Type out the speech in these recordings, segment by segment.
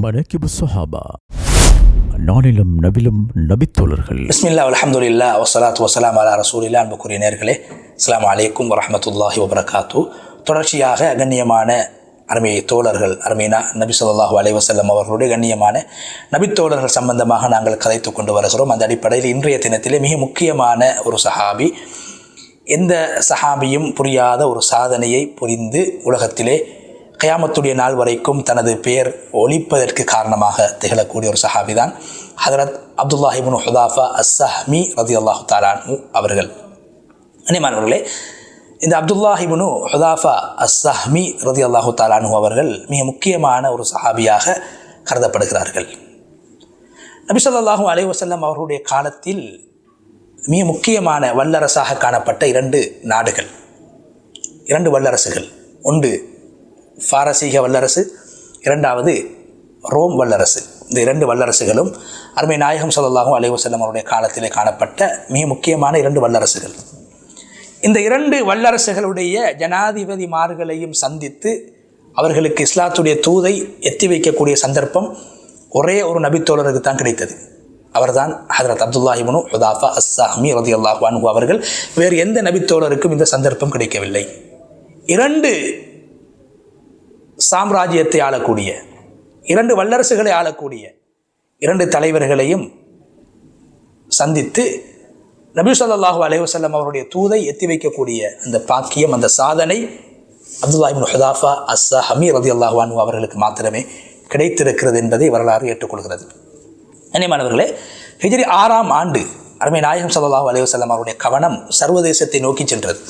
மனக்கிபு சொஹாபா. நானிலும் நபிலும் நபித்தோழர்கள். பிஸ்மில்லா அல்ஹம்துலில்லா வசலாத்து வசலாம் அலா ரசூலில்லா அன்புக்குரிய நேர்களே அஸ்லாம் அலைக்கும் வரமத்துல்லாஹி வபரகாத்து. தொடர்ச்சியாக கண்ணியமான அருமை தோழர்கள் அருமைனா நபி சொல்லாஹு அலைவசல்லம் அவர்களுடைய கண்ணியமான நபித்தோழர்கள் சம்பந்தமாக நாங்கள் கதைத்து கொண்டு வருகிறோம். அந்த அடிப்படையில் இன்றைய தினத்திலே மிக முக்கியமான ஒரு சஹாபி எந்த சஹாபியும் புரியாத ஒரு சாதனையை புரிந்து உலகத்திலே கயாமத்துடைய நாள் வரைக்கும் தனது பெயர் ஒழிப்பதற்கு காரணமாக திகழக்கூடிய ஒரு சஹாபி தான் ஹதரத் அப்துல்லாஹிபின் ஹுதாஃபா அஸ்ஸஹ்மி ரதி அல்லாஹு தாலானு அவர்கள். அனிமானவர்களே இந்த அப்துல்லாஹிபுனு ஹுதாஃபா அஸ்ஸஹ்மி ரதி அல்லாஹு தாலானு அவர்கள் மிக முக்கியமான ஒரு சஹாபியாக கருதப்படுகிறார்கள். நபிசல்லாஹூ அலை அலைஹி அவர்களுடைய காலத்தில் மிக முக்கியமான வல்லரசாக காணப்பட்ட இரண்டு நாடுகள். இரண்டு வல்லரசுகள். ஒன்று பாரசீக வல்லரசு இரண்டாவது ரோம் வல்லரசு. இந்த இரண்டு வல்லரசுகளும் அருமை நாயகம் ஸல்லல்லாஹு அலைவசல்லம் அவருடைய காலத்திலே காணப்பட்ட மிக முக்கியமான இரண்டு வல்லரசுகள். இந்த இரண்டு வல்லரசுகளுடைய ஜனாதிபதிமார்களையும் சந்தித்து அவர்களுக்கு இஸ்லாத்துடைய தூதை எத்தி வைக்கக்கூடிய சந்தர்ப்பம் ஒரே ஒரு நபித்தோழருக்கு தான் கிடைத்தது. அவர்தான் ஹதரத் அப்துல்லாஹிபனு ஹுதாஃபா அஸ்ஸாஹமி ரதி அல்லாஹ் அவர்கள் வேறு எந்த நபித்தோழருக்கும் இந்த சந்தர்ப்பம் கிடைக்கவில்லை. இரண்டு சாம்ராஜ்யத்தை ஆளக்கூடிய இரண்டு வல்லரசுகளை ஆளக்கூடிய இரண்டு தலைவர்களையும் சந்தித்து நபி ஸல்லல்லாஹு அலைவசல்லம் அவருடைய தூதை எத்தி வைக்கக்கூடிய அந்த பாக்கியம் அந்த சாதனை அப்துல்லாஹிபின் ஹுதாஃபா அஸ்ஸா ஹமீர் ரதி அல்லாஹு அவர்களுக்கு மாத்திரமே கிடைத்திருக்கிறது என்பதை வரலாறு ஏற்றுக்கொள்கிறது. கண்ணியமானவர்களே ஹிஜ்ரி ஆறாம் ஆண்டு அருமை நாயகம் சல்லாஹூ அலைவசல்லம் அவருடைய கவனம் சர்வதேசத்தை நோக்கி சென்றது.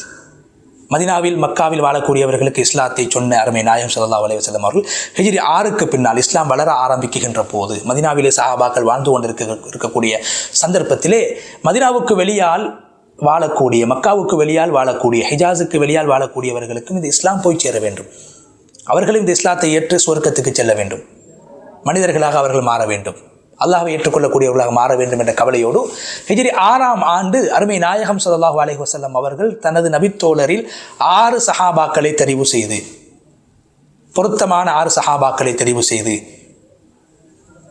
மதினாவில் மக்காவில் வாழக்கூடியவர்களுக்கு இஸ்லாத்தை சொன்ன அருமை நாயம் சல்லா அலைஹி அவர்கள் ஹிஜ்ரி ஆறுக்கு பின்னால் இஸ்லாம் வளர ஆரம்பிக்கின்ற போது மதினாவிலே சஹாபாக்கள் வாழ்ந்து கொண்டிருக்க இருக்கக்கூடிய சந்தர்ப்பத்திலே மதினாவுக்கு வெளியால் வாழக்கூடிய மக்காவுக்கு வெளியால் வாழக்கூடிய ஹிஜாஸுக்கு வெளியால் வாழக்கூடியவர்களுக்கும் இந்த இஸ்லாம் போய் சேர வேண்டும். அவர்களும் இந்த இஸ்லாத்தை ஏற்று சுவர்க்கத்துக்கு செல்ல வேண்டும். மனிதர்களாக அவர்கள் மாற வேண்டும். அல்லாஹை ஏற்றுக்கொள்ளக்கூடியவர்களாக மாற வேண்டும் என்ற கவலையோடு ஹிஜிரி ஆறாம் ஆண்டு அருமை நாயகம் ஸல்லல்லாஹு அலஹி வசல்லம் அவர்கள் தனது நபித்தோழரில் ஆறு சஹாபாக்களை தெரிவு செய்து பொருத்தமான ஆறு சஹாபாக்களை தெரிவு செய்து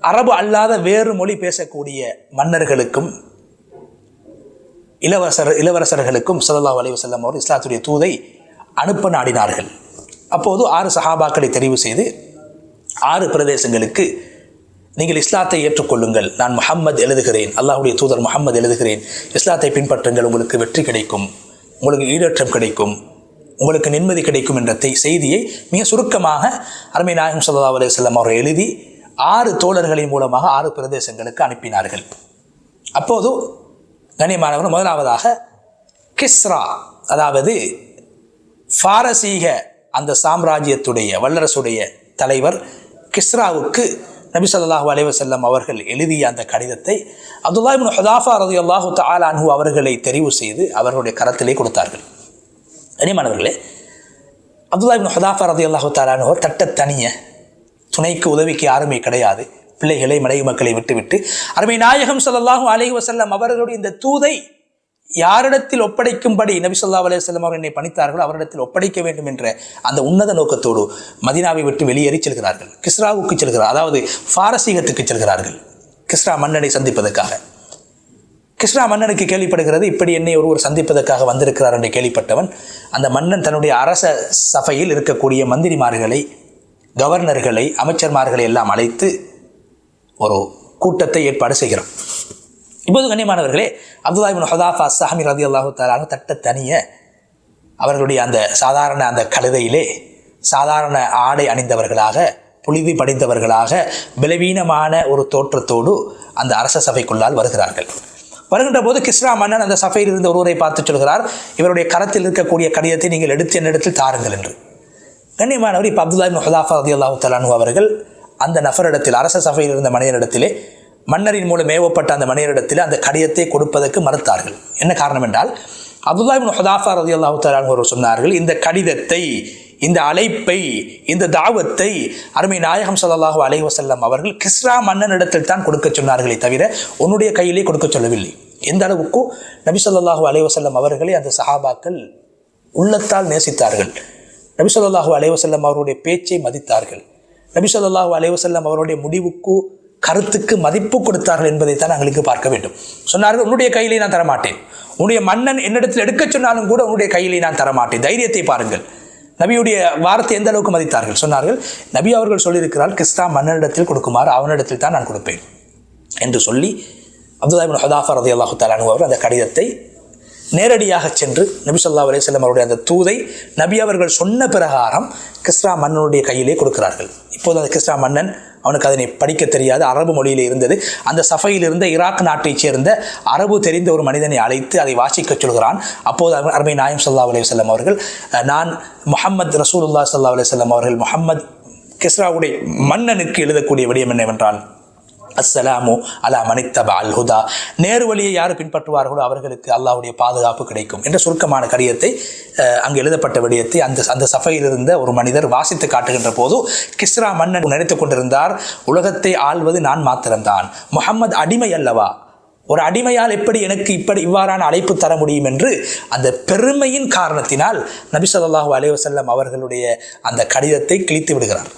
அரபு அல்லாத வேறு மொழி பேசக்கூடிய மன்னர்களுக்கும் இளவரசர் இளவரசர்களுக்கும் ஸல்லல்லாஹு அலி வசல்லம் அவர் இஸ்லாத்துடைய தூதை அனுப்ப நாடினார்கள். அப்போது ஆறு சஹாபாக்களை தெரிவு செய்து ஆறு பிரதேசங்களுக்கு நீங்கள் இஸ்லாத்தை ஏற்றுக்கொள்ளுங்கள். நான் முகம்மது எழுதுகிறேன். அல்லாஹுடைய தூதர் முகம்மது எழுதுகிறேன். இஸ்லாத்தை பின்பற்றுங்கள். உங்களுக்கு வெற்றி கிடைக்கும். உங்களுக்கு ஈடேற்றம் கிடைக்கும். உங்களுக்கு நிம்மதி கிடைக்கும் என்ற செய்தியை மிக சுருக்கமாக அருமை நாயகம் சல்லா அலைஹி அவரை அவர்கள் எழுதி ஆறு தோழர்களின் மூலமாக ஆறு பிரதேசங்களுக்கு அனுப்பினார்கள். அப்போது கண்ணியமானவர் முதலாவதாக கிஸ்ரா அதாவது பாரசீக அந்த சாம்ராஜ்யத்துடைய வல்லரசுடைய தலைவர் கிஸ்ராவுக்கு நபி ஸல்லல்லாஹு அலைஹி அவர்கள் எழுதிய அந்த கடிதத்தை அப்துல்லா இப்னு ஹுதாஃபா அல்லாஹு தஆலா அன்ஹு அவர்களை தெரிவு செய்து அவர்களுடைய கரத்திலே கொடுத்தார்கள். கனிமானவர்களே அப்துல்லா இப்னு ஹுதாஃபா ரலியல்லாஹு அல்லாஹு அன்ஹு தட்ட தனிய துணைக்கு உதவிக்கு யாருமே கிடையாது. பிள்ளைகளை மனைவி மக்களை விட்டுவிட்டு அருமை நாயகம் சல்லாஹூ அலைவசல்லம் அவர்களுடைய இந்த தூதை யாரிடத்தில் ஒப்படைக்கும்படி நபி சொல்லா அலைஹி வஸல்லம் என்னை பணித்தார்களோ அவரிடத்தில் ஒப்படைக்க வேண்டும் என்ற அந்த உன்னத நோக்கத்தோடு மதினாவை விட்டு வெளியேறி செல்கிறார்கள். கிஸ்ராவுக்கு செல்கிறார். அதாவது பாரசீகத்துக்கு செல்கிறார்கள். கிஸ்ரா மன்னனை சந்திப்பதற்காக. கிருஷ்ணா மன்னனுக்கு கேள்விப்படுகிறது இப்படி என்னை ஒருவர் சந்திப்பதற்காக வந்திருக்கிறார் என்று கேள்விப்பட்டவன் அந்த மன்னன் தன்னுடைய அரச சபையில் இருக்கக்கூடிய மந்திரிமார்களை கவர்னர்களை அமைச்சர்மார்களை எல்லாம் அழைத்து ஒரு கூட்டத்தை ஏற்பாடு செய்கிறான். இப்போது கண்ணியமானவர்களே அப்துல்லா இப்னு ஹதாஃபா சஹமி ரதி அல்லாஹு தாலானு தட்ட தனிய அவர்களுடைய அந்த சாதாரண அந்த கழுதையிலே சாதாரண ஆடை அணிந்தவர்களாக புழுதி படிந்தவர்களாக பலவீனமான ஒரு தோற்றத்தோடு அந்த அரச சபைக்குள்ளால் வருகிறார்கள். வருகின்ற போது கிஸ்ரா மன்னன் அந்த சபையில் இருந்த ஒருவரை பார்த்து சொல்கிறார் இவருடைய கரத்தில் இருக்கக்கூடிய கடிதத்தை நீங்கள் எடுத்து என்னிடத்தில் தாருங்கள் என்று. கண்ணியமானவர் இப்போ அப்துல்லா ஹதாஃபா ஹுதாஃபா ரதி அல்லாஹு தாலானு அவர்கள் அந்த நபரிடத்தில் அரச சபையில் இருந்த மனிதனிடத்திலே மன்னரின் மூலம் ஏவப்பட்ட அந்த மனிதரிடத்தில் அந்த கடிதத்தை கொடுப்பதற்கு மறுத்தார்கள். என்ன காரணம் என்றால் அப்துல்லா இப்னு ஹுதாஃபா ரதி அல்லாஹு தலானு அவர்கள் சொன்னார்கள் இந்த கடிதத்தை இந்த அழைப்பை இந்த தாவத்தை அருமை நாயகம் சல்லாஹு அலைஹி வசல்லம் அவர்கள் கிஸ்ரா மன்னனிடத்தில் தான் கொடுக்க சொன்னார்களே தவிர உன்னுடைய கையிலே கொடுக்க சொல்லவில்லை. எந்த அளவுக்கு? நபி ஸல்லல்லாஹு அலைஹி வஸல்லம் அவர்களை அந்த சஹாபாக்கள் உள்ளத்தால் நேசித்தார்கள். நபி ஸல்லல்லாஹு அலைவசல்லம் அவருடைய பேச்சை மதித்தார்கள். நபி ஸல்லல்லாஹு அலைவசல்லம் அவருடைய முடிவுக்கு கருத்துக்கு மதிப்பு கொடுத்தார்கள் என்பதைத்தான் நாங்கள் பார்க்க வேண்டும். சொன்னார்கள் உன்னுடைய கையிலே நான் தரமாட்டேன். உன்னுடைய மன்னன் என்னிடத்தில் எடுக்கச் சொன்னாலும் கூட உன்னுடைய கையிலே நான் தரமாட்டேன். தைரியத்தை பாருங்கள். நபியுடைய வார்த்தை எந்த அளவுக்கு மதித்தார்கள்? சொன்னார்கள் நபி அவர்கள் சொல்லியிருக்கிறார் கிறிஸ்தா மன்னனிடத்தில் கொடுக்குமாறு அவனிடத்தில் தான் நான் கொடுப்பேன். என்று சொல்லி அப்துல்லா ஹதாஃபர் ரதி அல்லாஹு தாலானு அவர் அந்த கடிதத்தை நேரடியாக சென்று நபி ஸல்லல்லாஹு அவருடைய அந்த தூதை நபி அவர்கள் சொன்ன பிரகாரம் கிஸ்ரா மன்னனுடைய கையிலே கொடுக்கிறார்கள். இப்போது அந்த கிஸ்ரா மன்னன் அவனுக்கு அதனை படிக்க தெரியாது அரபு மொழியில் இருந்தது. அந்த சஃபையில் இருந்த ஈராக் நாட்டைச் சேர்ந்த அரபு தெரிந்த ஒரு மனிதனை அழைத்து அதை வாசிக்கச் சொல்கிறான். அப்போது அருமை நாயம் சல்லா அலைஹி வஸல்லம் அவர்கள் நான் முஹம்மது ரசூலுல்லாஹ் ஸல்லல்லாஹு அலைஹி வஸல்லம் அவர்கள் முகமது கிஸ்ராவுடைய மன்னனுக்கு எழுதக்கூடிய விடயம் என்னவென்றால் அஸ்ஸலாமு அலா மனித்தப அல் ஹுதா. நேரு வழியை யார் பின்பற்றுவார்களோ அவர்களுக்கு அல்லாஹ்வுடைய பாதுகாப்பு கிடைக்கும் என்ற சுருக்கமான கடிதத்தை அங்கு எழுதப்பட்ட விடயத்தை அந்த அந்த சபையில் இருந்த ஒரு மனிதர் வாசித்து காட்டுகின்ற போது கிஸ்ரா மன்னன் நினைத்துக் கொண்டிருந்தார் உலகத்தை ஆள்வது நான் மாத்திரம்தான். முஹம்மது அடிமை அல்லவா? ஒரு அடிமையால் எப்படி எனக்கு இப்படி இவ்வாறான அழைப்பு தர முடியும் என்று அந்த பெருமையின் காரணத்தினால் நபி சொல்லாஹூ அலைவசல்லம் அவர்களுடைய அந்த கடிதத்தை கிழித்து விடுகிறார்.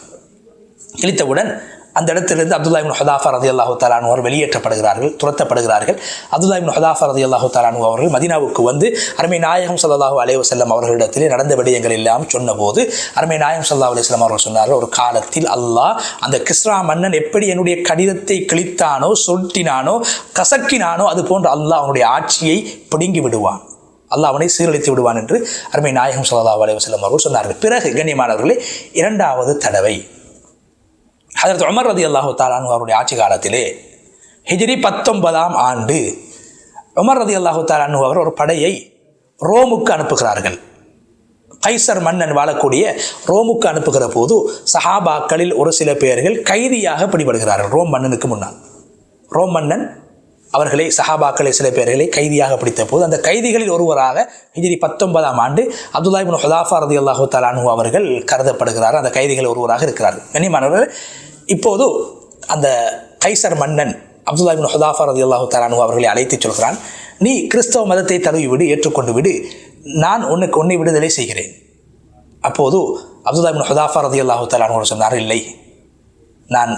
கிழித்தவுடன் அந்த இடத்திலிருந்து அப்துல்லா இப்னு ஹுதாஃபா ரதி அல்லாஹு தாலானு அவர் வெளியேற்றப்படுகிறார்கள் துரத்தப்படுகிறார்கள். அப்துல்லா இப்னு ஹுதாஃபா ரதி அல்லாஹு தாலானு அவர்கள் மதினாவுக்கு வந்து அருமை நாயகம் சல்லாஹூ அலைஹி அவர்களிடத்திலே நடந்த விடயங்கள் எல்லாம் சொன்னபோது அருமை நாயகம் சல்லா அலைஹி அவர்கள் சொன்னார்கள் ஒரு காலத்தில் அல்லாஹ் அந்த கிஸ்ரா மன்னன் எப்படி என்னுடைய கடிதத்தை கிழித்தானோ சொட்டினானோ கசக்கினானோ அது போன்று அல்லாஹ் அவனுடைய ஆட்சியை பிடுங்கி விடுவான். அல்லாஹ் அவனை சீரழித்து விடுவான் என்று அருமை நாயகம் ஸல்லல்லாஹு அலைஹி அவர்கள் சொன்னார்கள். பிறகு கண்ணியமானவர்களே இரண்டாவது தடவை அதற்கு உமர் ரதி அல்லாஹு தாலானு அவருடைய ஆட்சி காலத்திலே ஹிஜ்ரி பத்தொன்பதாம் ஆண்டு உமர் ரதி அல்லாஹு தாலான் அவர் ஒரு படையை ரோமுக்கு அனுப்புகிறார்கள். கைசர் மன்னன் வாழக்கூடிய ரோமுக்கு அனுப்புகிற போது சஹாபாக்களில் ஒரு சில பேர்கள் கைதியாக பிடிபடுகிறார்கள் ரோம் மன்னனுக்கு முன்னால். ரோம் மன்னன் அவர்களை சஹாபாக்களை சில பேர்களை கைதியாக பிடித்த போது அந்த கைதிகளில் ஒருவராக ஹிஜ்ரி பத்தொன்பதாம் ஆண்டு அப்துல்லாஹிபின் ஹுதாஃபா ரதி அல்லாஹு தாலானு அவர்கள் கருதப்படுகிறார். அந்த கைதிகள் ஒருவராக இருக்கிறார்கள். கனிமானவர்கள் இப்போது அந்த கைசர் மன்னன் அப்துல்லா இப்னு ஹுதாஃபா ரதி அல்லாஹு தாலானு அவர்களை அழைத்து சொல்கிறான் நீ கிறிஸ்தவ மதத்தை தழுவி விடு ஏற்றுக்கொண்டு விடு. நான் உனக்கு உன்னை விடுதலை செய்கிறேன். அப்போது அப்துல்லா இப்னு ஹுதாஃபா ரதி அல்லாஹு தாலானு சொன்னார் இல்லை நான்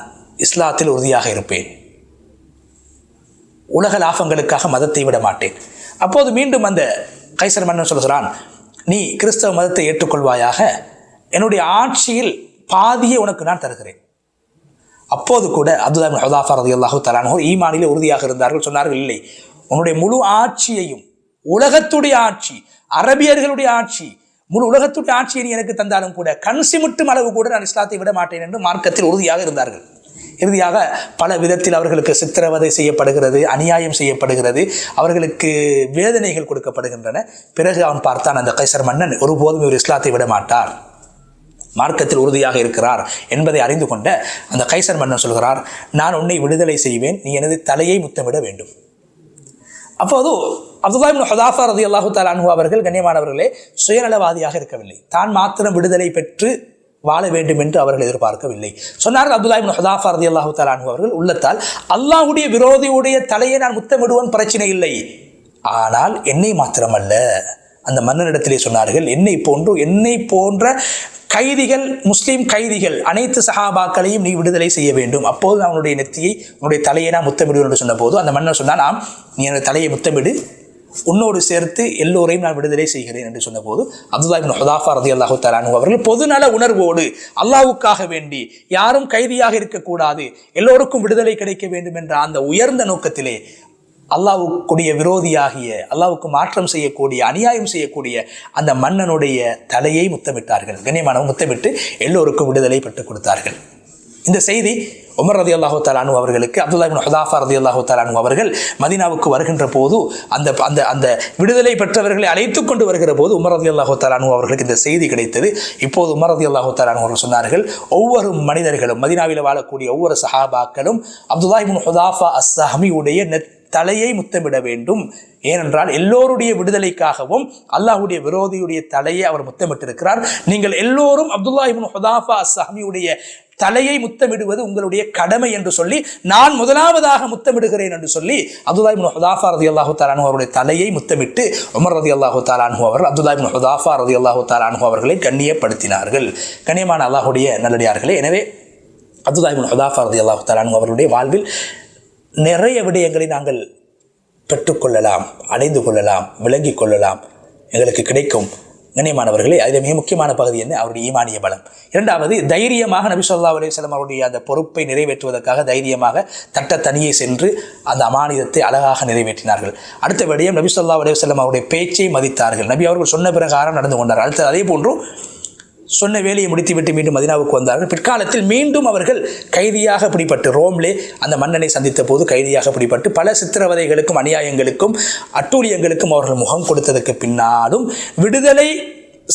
இஸ்லாத்தில் உறுதியாக இருப்பேன். உலக லாபங்களுக்காக மதத்தை விட மாட்டேன். அப்போது மீண்டும் அந்த கைசர் மன்னன் சொல்கிறான் நீ கிறிஸ்தவ மதத்தை ஏற்றுக்கொள்வாயாக என்னுடைய ஆட்சியில் பாதியை உனக்கு நான் தருகிறேன். அப்போது கூட அப்துல்லா ஹுதாஃபா ரதி அல்லாஹு தலானோர் ஈமானிலே உறுதியாக இருந்தார்கள். சொன்னார்கள் இல்லை உன்னுடைய முழு ஆட்சியையும் உலகத்துடைய ஆட்சி அரபியர்களுடைய ஆட்சி முழு உலகத்துடைய ஆட்சியை நீ எனக்கு தந்தாலும் கூட கண் சிமிட்டும் அளவு கூட நான் இஸ்லாத்தை விட மாட்டேன் என்று மார்க்கத்தில் உறுதியாக இருந்தார்கள். இறுதியாக பல விதத்தில் அவர்களுக்கு சித்திரவதை செய்யப்படுகிறது அநியாயம் செய்யப்படுகிறது அவர்களுக்கு வேதனைகள் கொடுக்கப்படுகின்றன. பிறகு அவன் பார்த்தான் அந்த கைசர் மன்னன் ஒருபோதும் இவர் இஸ்லாத்தை விட மாட்டார். மார்க்கத்தில் உறுதியாக இருக்கிறார் என்பதை அறிந்து கொண்ட அந்த கைசர் மன்னன் சொல்கிறார் நான் உன்னை விடுதலை செய்வேன் நீ எனது தலையை முத்தமிட வேண்டும். அப்போது அப்துல்லாஹிம் இப்னு ஹுதாஃபா ரதி அல்லாஹு தாலானு அவர்கள் கண்ணியமானவர்களே சுயநலவாதியாக இருக்கவில்லை. தான் மாத்திரம் விடுதலை பெற்று வாழ வேண்டும் என்று அவர்கள் எதிர்பார்க்கவில்லை. சொன்னார்கள் அப்துல்லாஹிம் இப்னு ஹுதாஃபா ரதி அல்லாஹு தாலானு அவர்கள் உள்ளத்தால் அல்லாஹுடைய விரோதியுடைய தலையை நான் முத்தமிடுவோன் பிரச்சனை இல்லை. ஆனால் என்னை மாத்திரமல்ல. அந்த மன்னனிடத்திலே சொன்னார்கள் என்னை போன்று என்னை போன்ற கைதிகள் முஸ்லீம் கைதிகள் அனைத்து சஹாபாக்களையும் நீ விடுதலை செய்ய வேண்டும். அப்போது நான் நெத்தியை உன்னுடைய தலையை நான் முத்தமிடுவேன் என்று சொன்னபோது அந்த மன்னர் சொன்னால் நான் நீ எனது தலையை முத்தமிடு. உன்னோடு சேர்த்து எல்லோரையும் நான் விடுதலை செய்கிறேன் என்று சொன்னபோது அப்துல்லா இப்னு ஹுதாஃபா ரதி அல்லாஹு தலானு அவர்கள் பொதுநல உணர்வோடு அல்லாவுக்காக வேண்டி யாரும் கைதியாக இருக்கக்கூடாது. எல்லோருக்கும் விடுதலை கிடைக்க வேண்டும் என்ற அந்த உயர்ந்த நோக்கத்திலே அல்லாவுக்குடைய விரோதியாகிய அல்லாவுக்கு மாற்றம் செய்யக்கூடிய அநியாயம் செய்யக்கூடிய அந்த மன்னனுடைய தலையை முத்தமிட்டார்கள். கண்ணியமானவன் முத்தமிட்டு எல்லோருக்கும் விடுதலை பெற்றுக் கொடுத்தார்கள். இந்த செய்தி உமர் ரதி அல்லாஹு தாலானு அவர்களுக்கு அப்துல்லா ஹதாஃபா ஹுதாஃபா ரதி அல்லாஹு தாலானு அவர்கள் மதீனாவுக்கு வருகின்ற போது அந்த அந்த அந்த விடுதலை பெற்றவர்களை அழைத்து கொண்டு வருகிற போது உமர் ரதி அல்லாஹு தாலானு அவர்களுக்கு இந்த செய்தி கிடைத்தது. இப்போது உமர் ரதி அல்லாஹு தாலானு அவர்கள் சொன்னார்கள் ஒவ்வொரு மனிதர்களும் மதினாவில் வாழக்கூடிய ஒவ்வொரு சஹாபாக்களும் அப்துல்லா இப்னு ஹுதாஃபா அஸ்ஸஹமியுடைய நெத் தலையை முத்தமிட வேண்டும். ஏனென்றால் எல்லோருடைய விடுதலைக்காகவும் அல்லாஹுடைய விரோதியுடைய தலையை அவர் முத்தமிட்டிருக்கிறார். நீங்கள் எல்லோரும் அப்துல்லா இபின் ஹுதாஃபா சஹமியுடைய தலையை முத்தமிடுவது உங்களுடைய கடமை என்று சொல்லி நான் முதலாவதாக முத்தமிடுகிறேன் என்று சொல்லி அப்துல்லாஹிபின் ஹுதாஃபா ரதி அல்லாஹு தாலானு அவருடைய தலையை முத்தமிட்டு உமர் ரதி அல்லாஹு தாலானு அவர்கள் அப்துல்லாஹிபின் ஹுதாஃபா ரதி அல்லாஹு தாலானு அவர்களை கண்ணியப்படுத்தினார்கள். கண்ணியமான அல்லாஹுடைய நல்லடியார்களே எனவே அப்துல்லாஹிபின் ஹுதாஃபா ரதி அல்லாஹு தாலானு அவர்களுடைய வாழ்வில் நிறைய விடயங்களை நாங்கள் பெற்றுக்கொள்ளலாம் அடைந்து கொள்ளலாம் விளங்கி கொள்ளலாம். எங்களுக்கு கிடைக்கும். கண்ணியமானவர்களே அதில் மிக முக்கியமான பகுதி என்ன? அவருடைய ஈமானிய பலம். இரண்டாவது தைரியமாக நபி சொல்லா அலுவலம் அவருடைய அந்த பொறுப்பை நிறைவேற்றுவதற்காக தைரியமாக தட்ட தனியே சென்று அந்த அமானிதத்தை அழகாக நிறைவேற்றினார்கள். அடுத்த விடயம் நபி சொல்லா அலுவலம் அவருடைய பேச்சை மதித்தார்கள். நபி அவர்கள் சொன்ன பிரகாரம் நடந்து கொண்டார்கள். அடுத்த அதே போன்றும் சொன்ன வேலையை முடித்துவிட்டு மீண்டும் மதினாவுக்கு வந்தார்கள். பிற்காலத்தில் மீண்டும் அவர்கள் கைதியாக பிடிபட்டு ரோம்லே அந்த மன்னனை சந்தித்த போது கைதியாக பிடிபட்டு பல சித்திரவதைகளுக்கும் அநியாயங்களுக்கும் அட்டூழியங்களுக்கும் அவர்கள் முகம் கொடுத்ததற்கு பின்னாலும் விடுதலை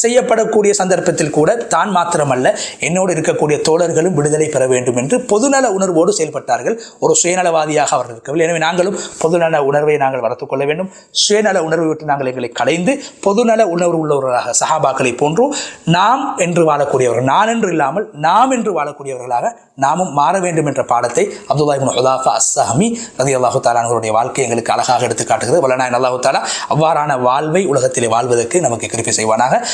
செய்யப்படக்கூடிய சந்தர்ப்பத்தில் கூட தான் மாத்திரமல்ல என்னோடு இருக்கக்கூடிய தோழர்களும் விடுதலை பெற வேண்டும் என்று பொதுநல உணர்வோடு செயல்பட்டார்கள். ஒரு சுயநலவாதியாக அவர்கள் இருக்கவில்லை. எனவே நாங்களும் பொதுநல உணர்வை நாங்கள் வளர்த்துக் கொள்ள வேண்டும். சுயநல உணர்வை விட்டு நாங்கள் எங்களை கலைந்து பொதுநல உணர்வு உள்ளவர்களாக சஹாபாக்களை போன்று நாம் என்று வாழக்கூடியவர்கள் நான் என்று இல்லாமல் நாம் என்று வாழக்கூடியவர்களாக நாமும் மாற வேண்டும் என்ற பாடத்தை அப்துல்லாஹிபின் ஹுதாஃபா அஸ்ஸஹமி ரதி அல்லாஹு தாலான்களுடைய வாழ்க்கை எங்களுக்கு அழகாக எடுத்து காட்டுகிறது. வல்லநாயன் அல்லாஹு தாலா அவ்வாறான வாழ்வை உலகத்திலே வாழ்வதற்கு நமக்கு கிருப்பி செய்வானாக.